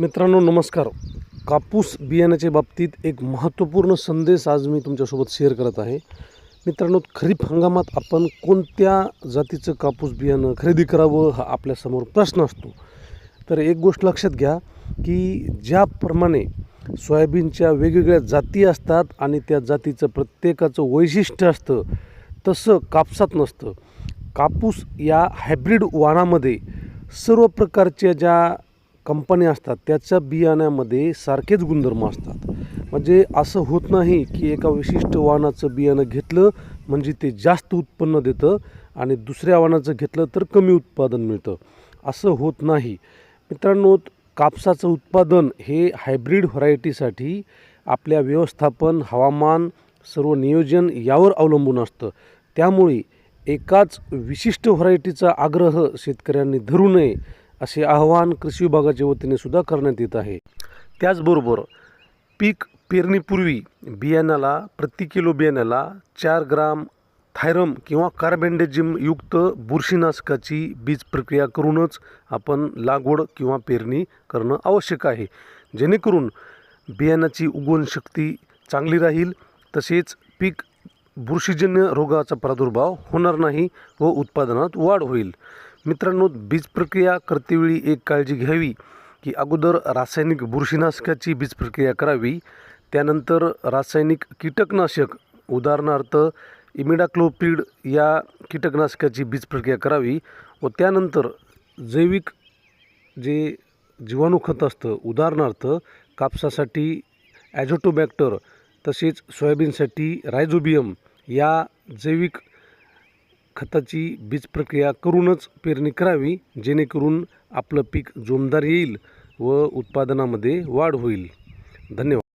मित्रांनो नमस्कार. कापूस बियाण्याच्या बाबतीत एक महत्त्वपूर्ण संदेश आज मी तुमच्यासोबत शेअर करत आहे. मित्रांनो खरीप हंगामात आपण कोणत्या जातीचं कापूस बियाणं खरेदी करावं हा आपल्यासमोर प्रश्न असतो. तर एक गोष्ट लक्षात घ्या की ज्याप्रमाणे सोयाबीनच्या वेगवेगळ्या जाती असतात आणि त्या जातीचं प्रत्येकाचं वैशिष्ट्य असतं तसं कापसात नसतं. कापूस या हायब्रिड वाणामध्ये सर्व प्रकारच्या ज्या कंपन्या असतात त्याच्या बियाण्यामध्ये सारखेच गुणधर्म असतात. म्हणजे असं होत नाही की एका विशिष्ट वाहनाचं बियाणं घेतलं म्हणजे ते जास्त उत्पन्न देतं आणि दुसऱ्या वाहनाचं घेतलं तर कमी उत्पादन मिळतं. असं होत नाही. मित्रांनो कापसाचं उत्पादन हे हायब्रिड व्हरायटीसाठी आपल्या व्यवस्थापन हवामान सर्व नियोजन यावर अवलंबून असतं. त्यामुळे एकाच विशिष्ट व्हरायटीचा आग्रह शेतकऱ्यांनी धरू नये असे आवाहन कृषी विभागाच्या वतीने सुद्धा करण्यात येत आहे. त्याचबरोबर पीक पेरणीपूर्वी बियाण्याला प्रति किलो बियाण्याला चार ग्राम थायरम किंवा कार्बेंडेजिमयुक्त बुरशीनाशकाची बीज प्रक्रिया करूनच आपण लागवड किंवा पेरणी करणं आवश्यक आहे. जेणेकरून बियाण्याची उगवण शक्ती चांगली राहील. तसेच पीक बुरशीजन्य रोगाचा प्रादुर्भाव होणार नाही व उत्पादनात वाढ होईल. मित्रांनो बीज प्रक्रिया करतेवेळी एक काळजी घ्यावी की अगोदर रासायनिक बुरशीनाशकाची बीज प्रक्रिया करावी. त्यानंतर रासायनिक कीटकनाशक उदाहरणार्थ इमिडाक्लोपीड या कीटकनाशकाची बीज प्रक्रिया करावी व त्यानंतर जैविक जे जीवाणू खत असतं उदाहरणार्थ कापसासाठी ॲझोटोबॅक्टर तसेच सोयाबीनसाठी रायझोबियम या जैविक खताची बीज प्रक्रिया करूनच पेरणी करावी जेणेकरून आपलं पीक जोमदार येईल व उत्पादनामध्ये वाढ होईल. धन्यवाद.